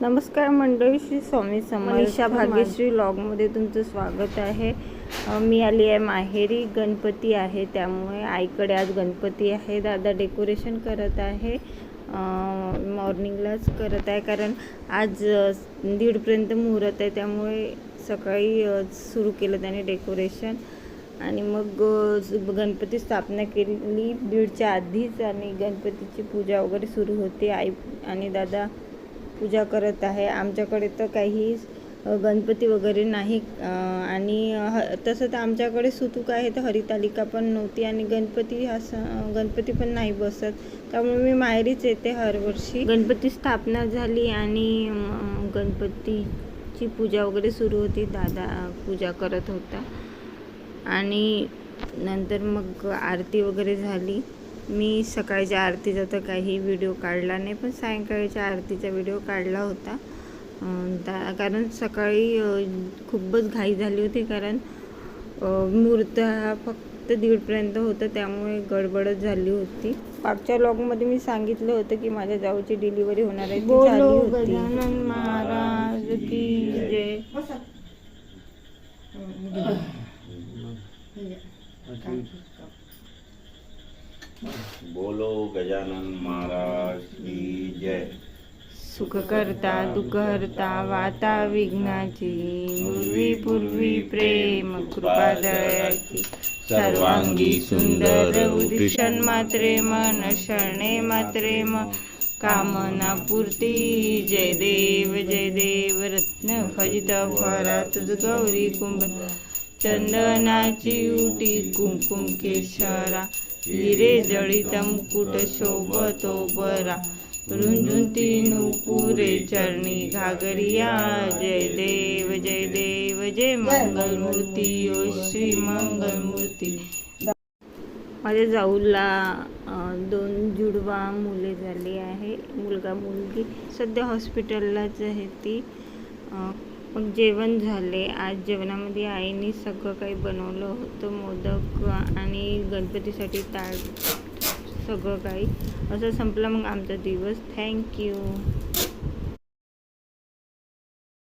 नमस्कार मंडळी श्री स्वामी समनिषा भाग्यश्री लॉगमध्ये तुमचं स्वागत आहे. मी आली आहे माहेरी गणपती आहे त्यामुळे आईकडे आज गणपती आहे. दादा डेकोरेशन करत आहे. मॉर्निंगलाच करत आहे कारण आज दीडपर्यंत मुहूर्त आहे त्यामुळे सकाळी सुरू केलं त्याने डेकोरेशन. आणि मग गणपती स्थापना केली. दीडच्या आधीच आणि गणपतीची पूजा वगैरे सुरू होते. आई आणि दादा पूजा करत आहे. आमच्याकडे तर काही गणपती वगैरे नाही आणि ह तसं तर आमच्याकडे सुतूक आहे तर हरितालिका पण नव्हती आणि गणपती हा स गणपती पण नाही बसत. त्यामुळे मी माहेरीच येते हरवर्षी गणपती स्थापना झाली आणि गणपतीची पूजा वगैरे सुरू होती. दादा पूजा करत होता. आणि नंतर मग आरती वगैरे झाली. मी सकाळच्या आरतीचा तर काही व्हिडिओ काढला नाही पण सायंकाळच्या आरतीचा व्हिडिओ काढला होता. कारण सकाळी खूपच घाई झाली होती कारण अं, मुहूर्त हा फक्त दीडपर्यंत होता त्यामुळे गडबडच झाली होती. मागच्या लॉगमध्ये मी सांगितलं होतं की माझ्या जाऊची डिलिव्हरी होणार आहे ती झाली होती. महाराज की जय. बोलो गजानन महाराज की जय। सुखकर्ता करता वाता विघ्नाची पूर्वी पूर्वी प्रेम कृपा दयाची। सर्वांगी सुंदर उदिशन मात्रे मन शरणे मात्रे म कामना पूर्ती। जय देव जय देव रत्न खजित फरा तुझ गौरी कुंभ। चंदनाची उटी कुंकुम केशरा. हिरे जडित मुकुट शोभतो बरा. रुंजुंती नुपुरे चरणी घागरिया. जय देव जय देव जय मंगलमूर्ती ओ श्री मंगलमूर्ती माझ्या जाऊला दोन जुडवा मुले झाली आहे. मुलगा मुलगी. सध्या हॉस्पिटललाच आहे ती. मग जेवण झाले. आज जेवणामध्ये आईने सगळं काही बनवलं होतं मोदक आणि गणपतीसाठी ताट सगळं काही. असं संपला मग आमचा दिवस. थँक्यू